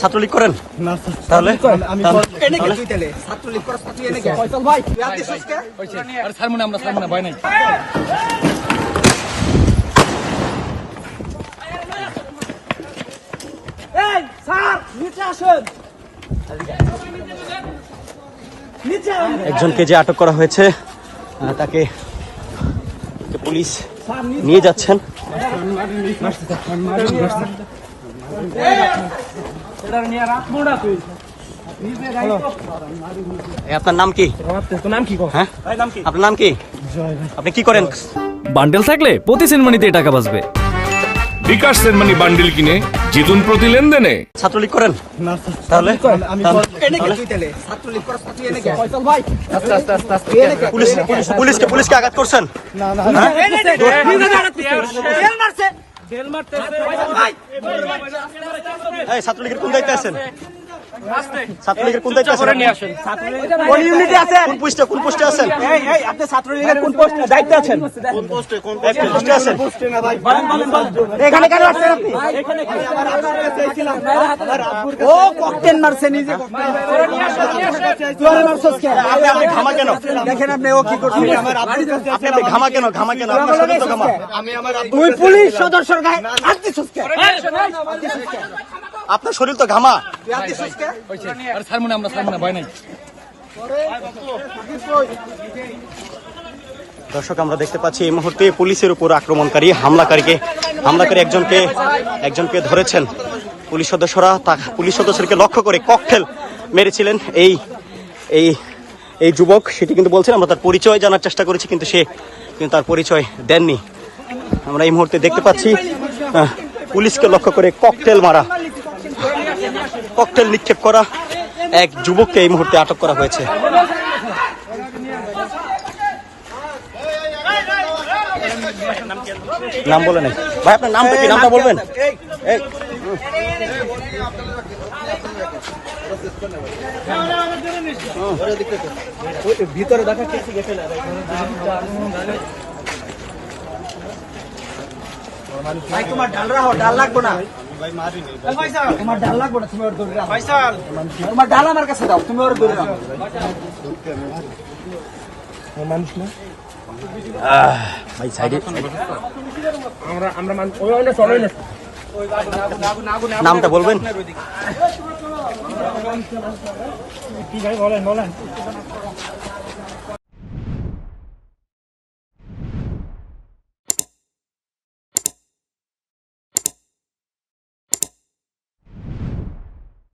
ছাত্রলীগ করেন? তাহলে। একজনকে যে আটক করা হয়েছে তাকে পুলিশ নিয়ে যাচ্ছেন। আপনার নাম কি? তোর নাম কি কো হ্যাঁ? ভাই নাম কি? আপনার নাম কি? আপনি কি করেন? বান্ডেল থাকলে প্রতি সেনমানিতে টাকা বাঁচবে। বিকাশ সেনমানি বান্ডিল কিনে জিতুন প্রতি লেনদেনে। ছাত্রলীগ করেন? তাহলে? পুলিশকে পুলিশকে আঘাত করছেন? না না ছাত্রলীগের কোন দায়িত্বে আছেন ছাত্রলীগের কোন দায়িত্বে আছেন কোন ইউনিটে আছেন? কোন পোস্টে কোন পোস্টে আছেন? এই এই আপনি ছাত্রলীগের কোন পোস্টে দায়িত্বে আছেন? কোন পোস্টে কোন পোস্টে আছেন? এখানে কেন আসছেন আপনি? ও ককটেল মারছে নিজে। আপনি আপনি ঘামা কেন? দেখেন আপনি ও কি করছে? আপনি আপনি ঘামা কেন? ঘামা কেন? আপনার শরীর তো ঘামা। তুই পুলিশ সদস্যর গায়ে কে? আপনার শরীর তো ঘামা। তুই হাত দিছস কে? আরে ছাড়বো না আমরা ছাড়বো না ভয় নাই। দর্শক আমরা দেখতে পাচ্ছি এই মুহূর্তে পুলিশের উপর আক্রমণকারী হামলাকারীকে হামলাকারী একজনকে একজনকে ধরেছেন। পুলিশ সদস্যরা তা পুলিশ সদস্যকে লক্ষ্য করে ককটেল মেরেছিলেন এই এই এই যুবক। সেটি কিন্তু বলছেন আমরা তার পরিচয় জানার চেষ্টা করেছি কিন্তু সে কিন্তু তার পরিচয় দেননি। আমরা এই মুহূর্তে দেখতে পাচ্ছি পুলিশকে লক্ষ্য করে ককটেল মারা ককটেল নিক্ষেপ করা এক যুবককে এই মুহূর্তে আটক করা হয়েছে। নাম বলে নাই। ভাই আপনার নামটা কি? নামটা বলবেন? এই। ভিতরে দেখা ভাই তোমার ডাল রাখো ডাল লাগবো না? তোমার ডাল লাগবো না তুমি ওর দৌড়ে রাখো। তোমার ডাল আমার কাছে দাও তুমি ওর দৌড়ে রাখো। ভাই সাইডে। আমরা আমরা মান ওই ওই চলে। না নামটা বলবেন? কি ভাই বলেন বলেন।